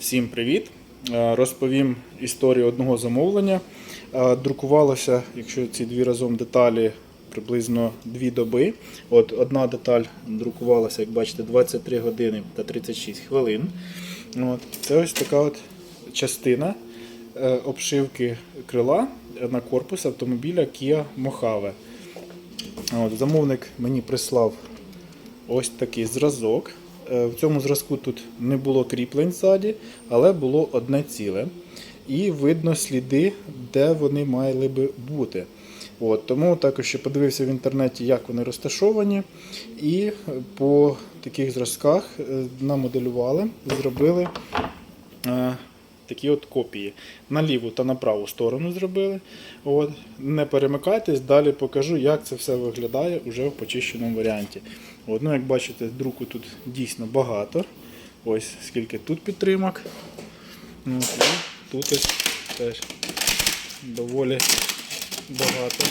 Всім привіт! Е, Розповім історію одного замовлення. Е, Друкувалося, якщо ці дві разом деталі, приблизно дві доби. От одна деталь друкувалася, як бачите, 23 години та 36 хвилин. От. Це ось така от частина е, обшивки крила на корпус автомобіля Kia Mojave. От, замовник мені прислав ось такий зразок. Е, В цьому зразку тут не було кріплень ззаді, але було одне ціле. І видно сліди, де вони мали би бути. От, тому також ще подивився в інтернеті, як вони розташовані. І по таких зразках е, намоделювали, зробили е, такі от копії. На ліву та на праву сторону зробили. От. Не перемикайтесь, далі покажу, як це все виглядає уже в почищеному варіанті. От, ну, як бачите, друку тут дійсно багато. Ось скільки тут підтримок. Ну, тут теж доволі багато.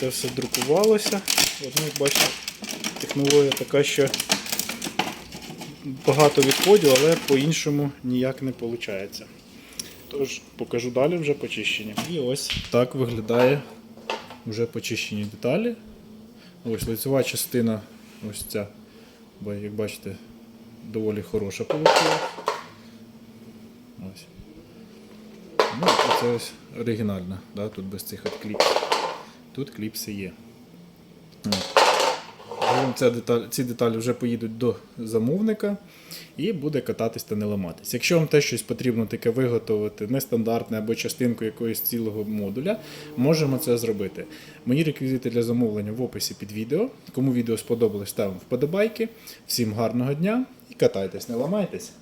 Це все друкувалося. От, ну, як бачите, технологія така, що багато відходів, але по-іншому ніяк не виходить. Тож покажу далі вже почищені. І ось так виглядає вже почищені деталі. Ось лицева частина, ось ця, бо, як бачите, доволі хороша вийшла. Ось. Ну, це ось оригінальна, да? тут без цих кліпсів. Тут кліпси є. Загалом ця деталь, ці деталі вже поїдуть до замовника і буде кататись та не ламатись. Якщо вам теж щось потрібно таке виготовити, нестандартне або частинку якогось цілого модуля, можемо це зробити. Мої реквізити для замовлення в описі під відео. Кому відео сподобалось, ставимо вподобайки. Всім гарного дня і катайтесь, не ламайтесь!